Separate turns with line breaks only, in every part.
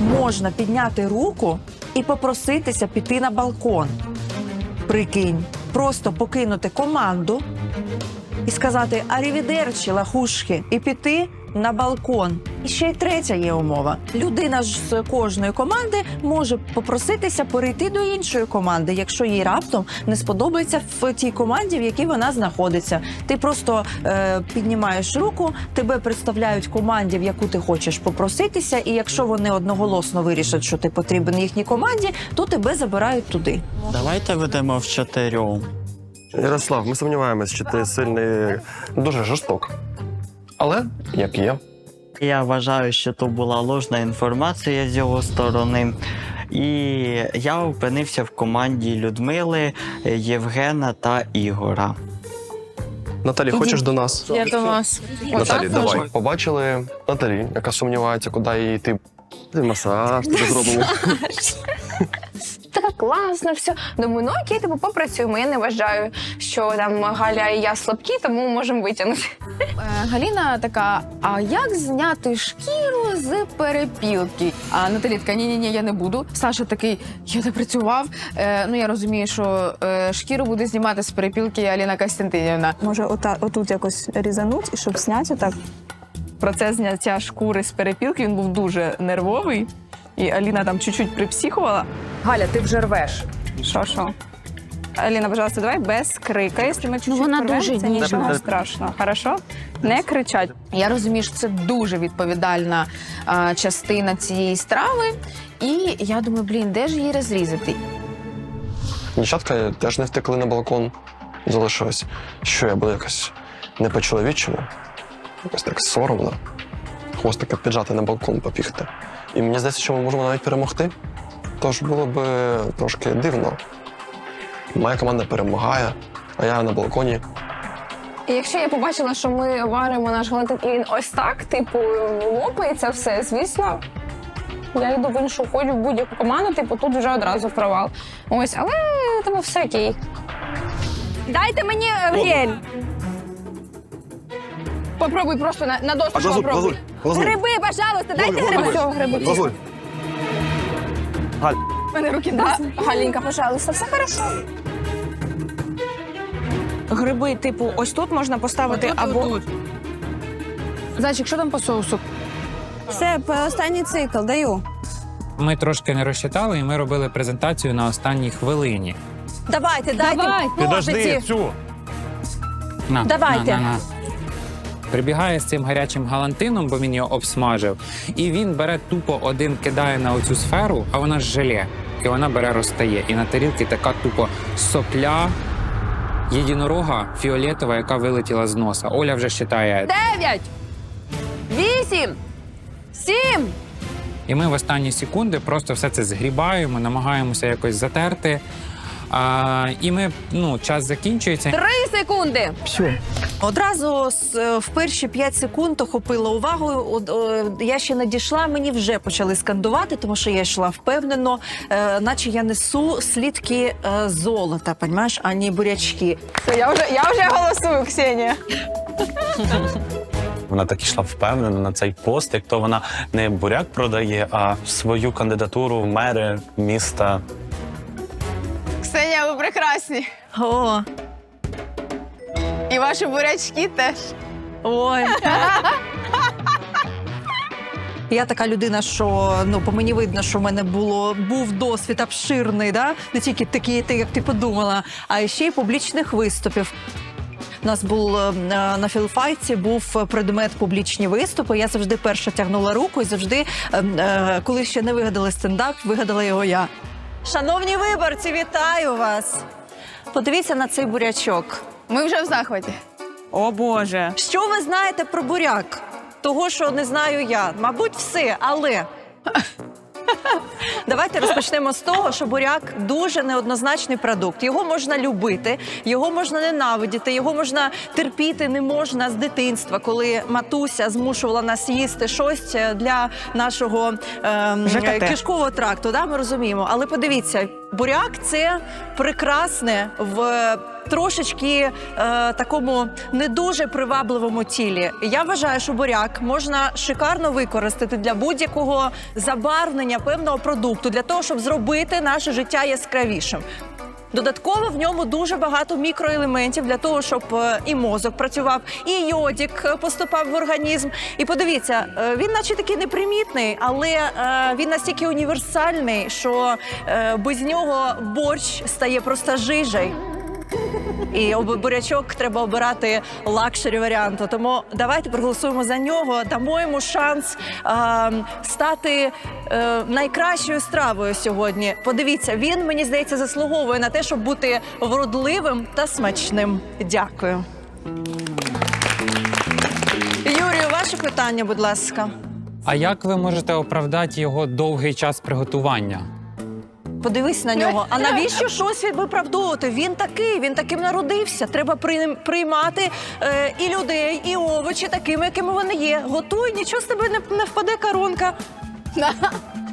можна підняти руку і попроситися піти на балкон. Прикинь, просто покинути команду і сказати Арівідерчі, лахушки, і піти на балкон. І ще й третя є умова. Людина ж з кожної команди може попроситися перейти до іншої команди, якщо їй раптом не сподобається в тій команді, в якій вона знаходиться. Ти просто е, піднімаєш руку, тебе представляють команді, в яку ти хочеш попроситися, і якщо вони одноголосно вирішать, що ти потрібен їхній команді, то тебе забирають туди.
Давайте ведемо в чотирьох.
Ярослав, ми сумніваємось, що ти сильний, дуже жорсток. Але як є.
Я вважаю, що то була ложна інформація з його сторони. І я опинився в команді Людмили, Євгена та Ігора.
Наталі, хочеш до нас?
Я до вас.
Наталі, давай. Побачили Наталі, яка сумнівається, куди їй йти. Ти масаж тобі зробимо.
Класно, все. Думаю, ну окей, типу попрацюємо. Я не вважаю, що там Галя і я слабкі, тому можемо витягнути.
Е, Галіна така: а як зняти шкіру з перепілки? А Наталі така, ні, ні, ні, я не буду. Саша такий, я не працював. Е, ну я розумію, що е, шкіру буде знімати з перепілки Аліна Костянтинівна.
Може, ота, отут якось різануть, і щоб зняти так.
процес зняття шкури з перепілки він був дуже нервовий. І Аліна там чуть-чуть припсіхувала.
Галя, ти вже рвеш.
Що що? Аліна, пожалуйста, давай без крика. Якщо ми чуть-чуть
вона
порвемо,
дуже
це
ніжна.
нічого страшного. Хорошо? Не кричать.
Я розумію, що це дуже відповідальна е, частина цієї страви. І я думаю, блін, де ж її розрізати?
Дівчатка теж не втекли на балкон. Залишилось, що я буду якось не по-чоловічому, якось так соромно. Хвостика піджати на балкон побігти. І мені здається, що ми можемо навіть перемогти. Тож було б трошки дивно. Моя команда перемагає, а я на балконі.
І якщо я побачила, що ми варимо наш галантин, і він ось так, типу, лопається все, звісно. Я йду в іншу ходжу в будь-яку команду, типу, тут вже одразу провал. Ось, але тому все окей. Дайте мені е, гель. Попробуй просто на, на доску попробуй. Гриби, пожалуйста, дайте гриби. Все, гриби. У мене руки да? Галінка, пожалуйста, все хорошо.
Гриби, типу, ось тут можна поставити або.
Зайчик, що там по соусу?
Все, останній цикл даю.
Ми трошки не розчитали, і ми робили презентацію на останній хвилині.
Давайте, дайте ножиці.
цю. На,
Давайте.
На, на, на. Прибігає з цим гарячим галантином, бо він його обсмажив, і він бере тупо один кидає на оцю сферу, а вона желе. І вона бере розтає. І на тарілці така тупо сопля єдинорога фіолетова, яка вилетіла з носа. Оля вже считає.
Дев'ять, вісім, сім.
І ми в останні секунди просто все це згрібаємо, намагаємося якось затерти. А, і ми, ну, час закінчується.
Три секунди.
Одразу з- е, в перші 5 секунд охопила увагу. От, е, Я ще не дійшла, мені вже почали скандувати, тому що я йшла впевнено, е, наче я несу слідки е, золота, понімаєш, а не бурячки.
Все, я вже, я вже голосую, Ксенія.
Вона так ішла впевнено на цей пост, як то вона не буряк продає, а свою кандидатуру в мери міста.
Ксенія, ви прекрасні.
О,
І ваші бурячки теж.
ой. Я така людина, що ну по мені видно, що в мене було був досвід обширний, да? не тільки такий, ти, як ти подумала, а ще й публічних виступів. У нас був е, на філфайті був предмет публічні виступи. Я завжди перша тягнула руку і завжди, е, е, коли ще не вигадали стендап, вигадала його я. Шановні виборці, вітаю вас! Подивіться на цей бурячок.
Ми вже в захваті.
О Боже.
Що ви знаєте про буряк? Того, що не знаю я. Мабуть, все, але. Давайте розпочнемо з того, що буряк дуже неоднозначний продукт. Його можна любити, його можна ненавидіти, його можна терпіти, не можна з дитинства, коли матуся змушувала нас їсти щось для нашого ем, кишкового тракту. Да, ми розуміємо. Але подивіться, Буряк це прекрасне в трошечки е, такому не дуже привабливому тілі. Я вважаю, що буряк можна шикарно використати для будь-якого забарвлення певного продукту, для того, щоб зробити наше життя яскравішим. Додатково в ньому дуже багато мікроелементів для того, щоб е, і мозок працював, і йодик е, поступав в організм. І подивіться, е, він наче такий непримітний, але він настільки універсальний, що без нього борщ стає просто жижею. І бурячок треба обирати лакшері варіанту. Тому давайте проголосуємо за нього, дамо йому шанс е, стати е, найкращою стравою сьогодні. Подивіться, він мені здається заслуговує на те, щоб бути вродливим та смачним. Дякую. Юрію, ваше питання, будь ласка.
А як ви можете оправдати його довгий час приготування?
Подивись на нього. А навіщо щось виправдовувати? Він такий, він таким народився. Треба при- приймати е, і людей, і овочі такими, якими вони є. Готуй, нічого з тебе не, не впаде коронка.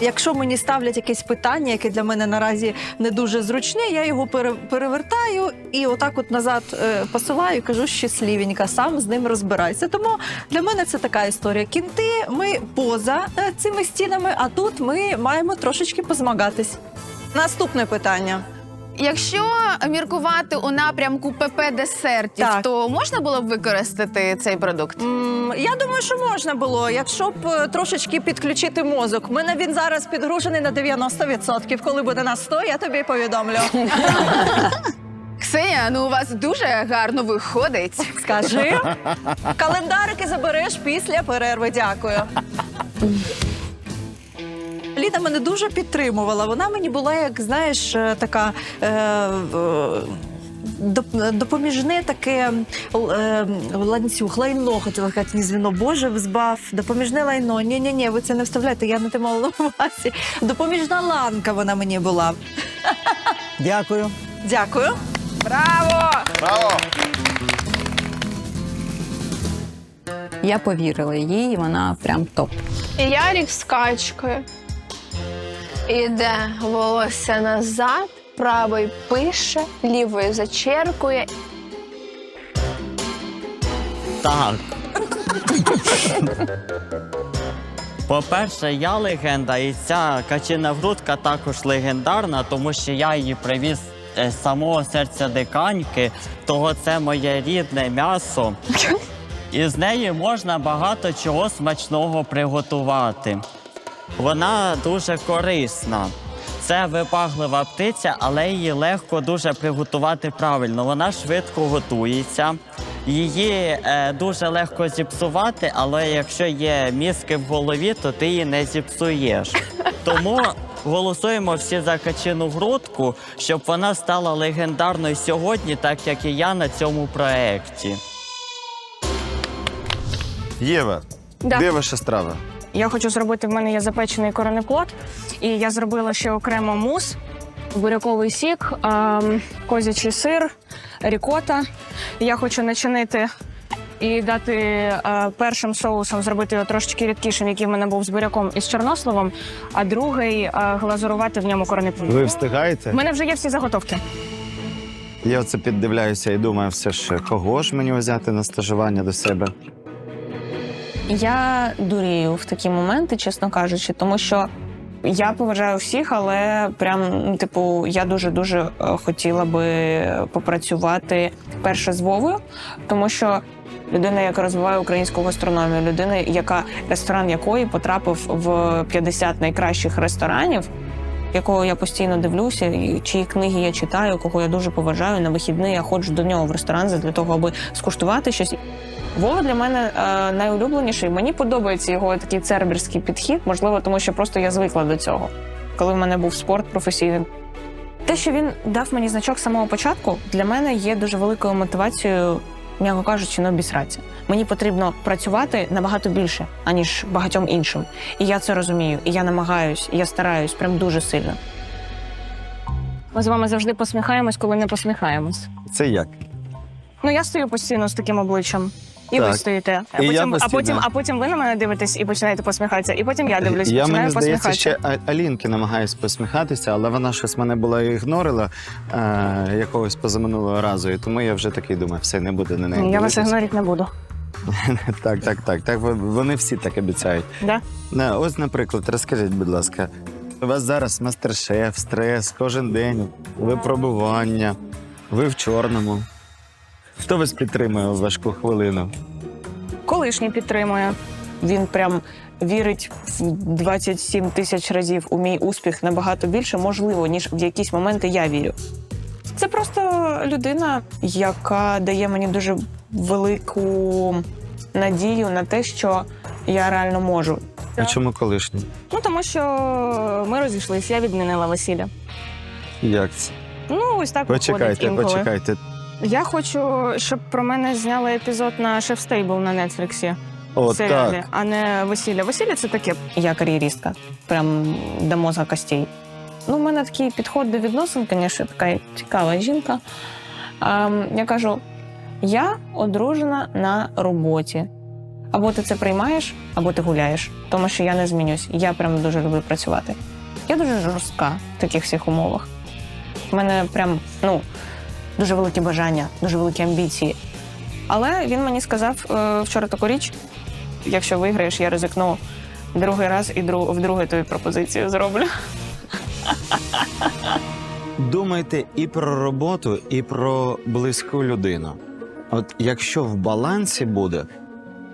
Якщо мені ставлять якесь питання, яке для мене наразі не дуже зручне, я його пере- перевертаю і отак от назад е, посилаю, і кажу щасливенька, сам з ним розбирайся. Тому для мене це така історія. Кінти, ми поза е, цими стінами, а тут ми маємо трошечки позмагатись. Наступне питання.
Якщо міркувати у напрямку ПП десертів,
Так.
то можна було б використати цей продукт?
М, Я думаю, що можна було, якщо б е, трошечки підключити мозок. У мене він зараз підгружений на 90%. Коли буде на 100, я тобі повідомлю.
Ксенія, ну у вас дуже гарно виходить.
Скажи. Календарики забереш після перерви. Дякую. Ліна мене дуже підтримувала. Вона мені була, як знаєш, е, така. Е, Допоміжне таке е, ланцюг, лайно, хотіла сказати, не звіно, Боже, збав, допоміжне лайно. Ні, ні, ні, ви це не вставляєте, я не мала на увазі. Допоміжна ланка вона мені була.
Дякую.
Дякую.
Браво!
Я повірила їй, вона прям топ.
Ярік з качкою. Іде волосся назад, правий пише, лівою зачеркує.
Так. По-перше, я легенда, і ця качина грудка також легендарна, тому що я її привіз е, з самого серця диканьки, того це моє рідне м'ясо. І з неї можна багато чого смачного приготувати. Вона дуже корисна. Це випаглива птиця, але її легко дуже приготувати правильно. Вона швидко готується. Її е, дуже легко зіпсувати, але якщо є мізки в голові, то ти її не зіпсуєш. Тому голосуємо всі за качину грудку, щоб вона стала легендарною сьогодні, так як і я на цьому проєкті.
Єва,
Да.
де ваша страва?
Я хочу зробити. В мене є запечений коренеплод, і я зробила ще окремо мус, буряковий сік, козячий сир, рікота. Я хочу начинити і дати е, першим соусом зробити його трошечки рідкішим, який в мене був з буряком і з чорносливом, а другий е, глазурувати в ньому коренеплод.
Ви встигаєте?
У мене вже є всі заготовки.
Я оце піддивляюся і думаю, все ж кого ж мені взяти на стажування до себе?
Я дурію в такі моменти, чесно кажучи, тому що я поважаю всіх, але прям, ну, типу, я дуже дуже хотіла би попрацювати перше з Вовою, тому що людина, яка розвиває українську гастрономію, людина, яка ресторан якої потрапив в 50 найкращих ресторанів. Якого я постійно дивлюся, чиї книги я читаю, кого я дуже поважаю. На вихідні я ходжу до нього в ресторан для того, аби скуштувати щось. Вова для мене е, найулюбленіший. Мені подобається його такий церберський підхід, можливо, тому що просто я звикла до цього, коли в мене був спорт професійний. Те, що він дав мені значок з самого початку, для мене є дуже великою мотивацією, м'яко кажучи, не обісратися. Мені потрібно працювати набагато більше, аніж багатьом іншим. І я це розумію, і я намагаюсь, і я стараюсь прям дуже сильно. Ми з вами завжди посміхаємось, коли не посміхаємось.
Це як?
Ну, я стою постійно з таким обличчям. І ви
Так.
стоїте. А
І я
потім, а,
постійно.
потім, а потім ви на мене дивитесь і починаєте посміхатися. І потім я дивлюсь,
Я
починаю
мені здається,
посміхатися.
ще А- Алінки намагаюсь посміхатися, але вона щось мене була ігнорила е, якогось позаминулого разу. І тому я вже такий думаю, все не буде на неї.
Я вас
дивитись.
ігнорити не буду.
Так, так, так. Так вон- вони всі так обіцяють.
Да?
Не, ось, наприклад, розкажіть, будь ласка, у вас зараз мастер-шеф, стрес, кожен день, випробування, ви в чорному. Хто вас підтримує у важку хвилину?
Колишній підтримує. Він прям вірить в 27 тисяч разів у мій успіх набагато більше, можливо, ніж в якісь моменти я вірю. Це просто людина, яка дає мені дуже велику надію на те, що я реально можу.
А чому колишній?
Ну тому що ми розійшлися, я відмінила весілля.
Як це?
Ну, ось так виходить
Почекайте,
інколи.
почекайте.
Я хочу, щоб про мене зняли епізод на Шеф Стейбл на Нетфліксі.
О,
серіалі,
так.
а не весілля. Весілля це таке. Я кар'єристка, прям до мозга костей. Ну, у мене такий підход до відносин, звісно, така цікава жінка. А, я кажу: я одружена на роботі. Або ти це приймаєш, або ти гуляєш. Тому що я не змінюсь. Я прям дуже люблю працювати. Я дуже жорстка в таких всіх умовах. У мене прям ну, дуже великі бажання, дуже великі амбіції. Але він мені сказав е, вчора таку річ: якщо виграєш, я ризикну другий раз і дру, вдруге тобі пропозицію зроблю.
Думайте і про роботу, і про близьку людину. От якщо в балансі буде,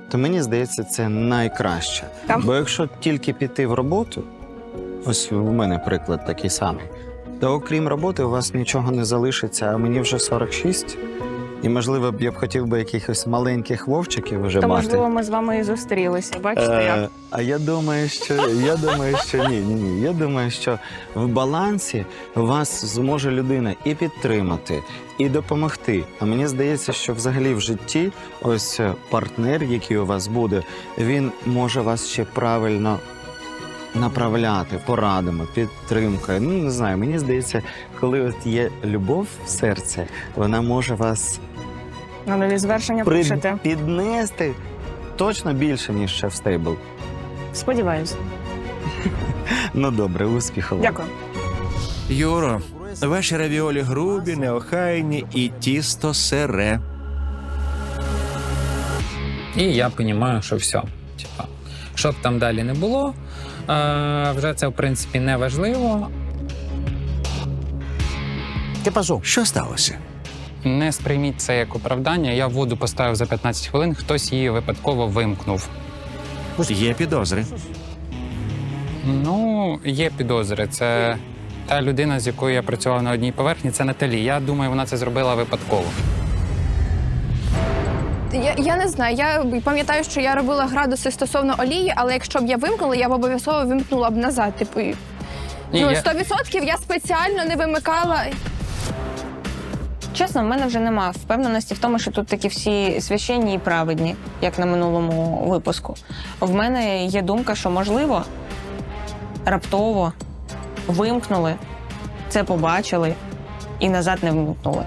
то мені здається, це найкраще. Бо якщо тільки піти в роботу, ось в мене приклад такий самий, то окрім роботи у вас нічого не залишиться, а мені вже 46. І, можливо, б я б хотів би якихось маленьких вовчиків вже
То
мати.
можливо, ми з вами і зустрілися. Бачите,
Е,
як?
А я думаю, що я думаю, що ні, ні, ні. Я думаю, що в балансі вас зможе людина і підтримати, і допомогти. А мені здається, що взагалі в житті ось е, партнер, який у вас буде, він може вас ще правильно. Направляти порадами, підтримкою. Ну не знаю. Мені здається, коли от є любов в серці, вона може вас
На нові звершення
при-
пишете.
піднести точно більше, ніж шеф стейбл.
Сподіваюсь.
Ну добре, успіху. вам.
Дякую.
Юро, ваші равіолі грубі, неохайні і тісто сире.
І я розумію, що все. Типа, що б там далі не було, вже це в принципі не важливо.
Що сталося?
Не сприйміть це як оправдання. Я воду поставив за 15 хвилин, хтось її випадково вимкнув.
Є підозри.
Ну, є підозри. Це та людина, з якою я працював на одній поверхні, це Наталі. Я думаю, вона це зробила випадково.
Я, я не знаю. Я пам'ятаю, що я робила градуси стосовно олії, але якщо б я вимкнула, я б обов'язково вимкнула б назад. Типу,
Ні,
ну,
я-
100% я спеціально не вимикала.
Чесно, в мене вже нема впевненості в тому, що тут такі всі священні і праведні, як на минулому випуску. В мене є думка, що можливо раптово вимкнули, це побачили і назад не вимкнули.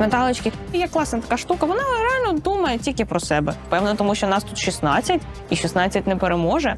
Наталочки, є класна така штука, вона реально думає тільки про себе. Певно, тому що нас тут 16, і 16 не переможе.